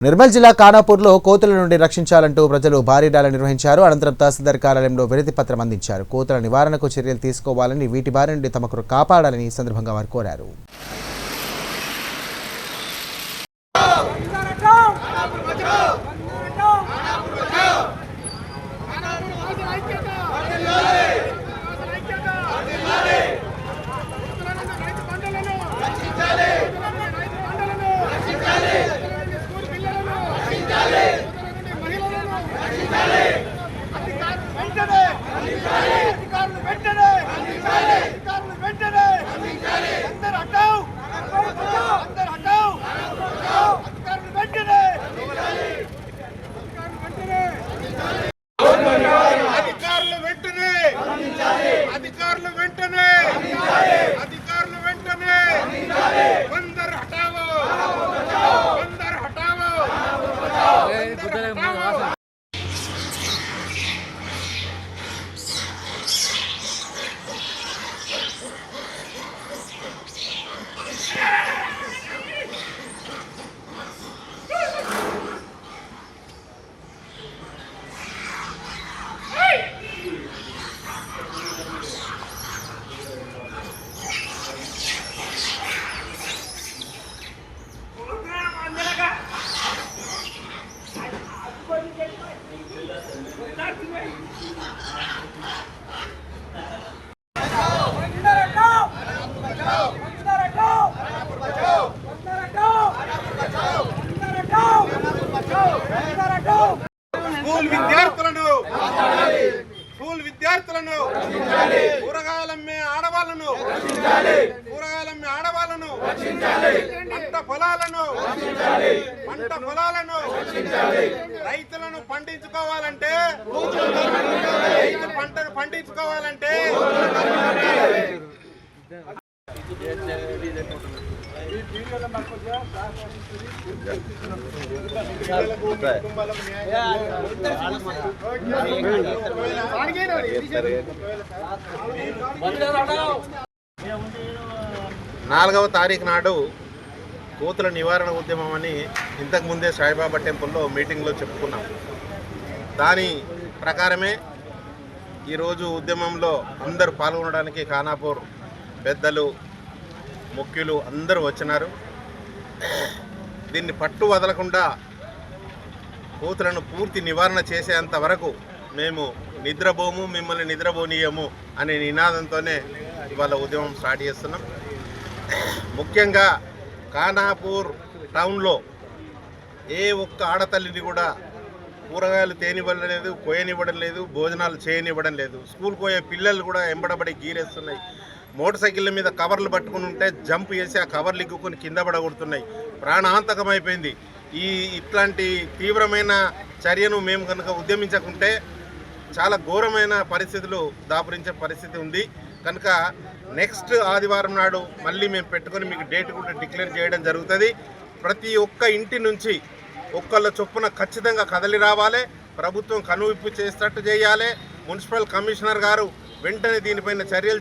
నిర్మల్ జిల్లా ఖానాపూర్లో కోతుల నుండి రక్షించాలంటూ ప్రజలు భారీ ర్యాలీ నిర్వహించారు అనంతరం తహసీల్దార్ కార్యాలయంలో వినతి పత్రం అందించారు కోతుల నివారణకు చర్యలు తీసుకోవాలని వీటి బారి నుండి తమకు కాపాడాలని ఈ సందర్భంగా వారు కోరారు అధికారులు వెంటనే అధికారులు వెంటనే అందరు హటావ్ అందరు హటావ్ అధికారులు వెంటనే అధికారులు వెంటనే అధికారులు వెంటనే అధికారులు వెంటనే అందరు హటావో అందరు హటావో అందరు హటావో స్కూల్ విద్యార్థులను స్కూల్ విద్యార్థులను కూరగాయలమ్మే ఆడవాళ్ళను కూరగాయలమ్మే ఆడవాళ్ళను పంట పొలాలను పంట పొలాలను రైతులను పండించుకోవాలంటే పంటను నాలుగవ తారీఖు నాడు కోతుల నివారణ ఉద్యమం అని ఇంతకు ముందే సాయిబాబా టెంపుల్లో మీటింగ్లో చెప్పుకున్నాం. దాని ప్రకారమే ఈరోజు ఉద్యమంలో అందరూ పాల్గొనడానికి ఖానాపూర్ పెద్దలు ముఖ్యులు అందరూ వచ్చినారు. దీన్ని పట్టు వదలకుండా కోతులను పూర్తి నివారణ చేసేంత వరకు మేము నిద్రపోము మిమ్మల్ని నిద్రపోనీయము అనే నినాదంతోనే ఇవాళ ఉద్యమం స్టార్ట్ చేస్తున్నాం. ముఖ్యంగా ఖానాపూర్ టౌన్లో ఏ ఒక్క ఆడతల్లిని కూడా కూరగాయలు తేనివ్వడం లేదు కోయనివ్వడం లేదు భోజనాలు చేయనివ్వడం లేదు. స్కూల్కి పోయే పిల్లలు కూడా ఎంబడబడి గీరేస్తున్నాయి. మోటార్ సైకిళ్ళ మీద కవర్లు పట్టుకుని ఉంటే జంప్ చేసి ఆ కవర్లు ఇగ్గుకొని కింద పడగొడుతున్నాయి. ప్రాణాంతకమైపోయింది. ఈ ఇట్లాంటి తీవ్రమైన చర్యను మేము కనుక ఉద్యమించకుంటే చాలా ఘోరమైన పరిస్థితులు దాపురించే పరిస్థితి ఉంది. కనుక నెక్స్ట్ ఆదివారం నాడు మళ్ళీ మేము పెట్టుకొని మీకు డేట్ కూడా డిక్లేర్ చేయడం జరుగుతుంది. ప్రతి ఒక్క ఇంటి నుంచి ఒక్కళ్ళ చొప్పున ఖచ్చితంగా కదలి రావాలి. ప్రభుత్వం కనువిప్పు చేసినట్టు చేయాలి. మున్సిపల్ కమిషనర్ గారు వెంటనే దీనిపైన చర్యలు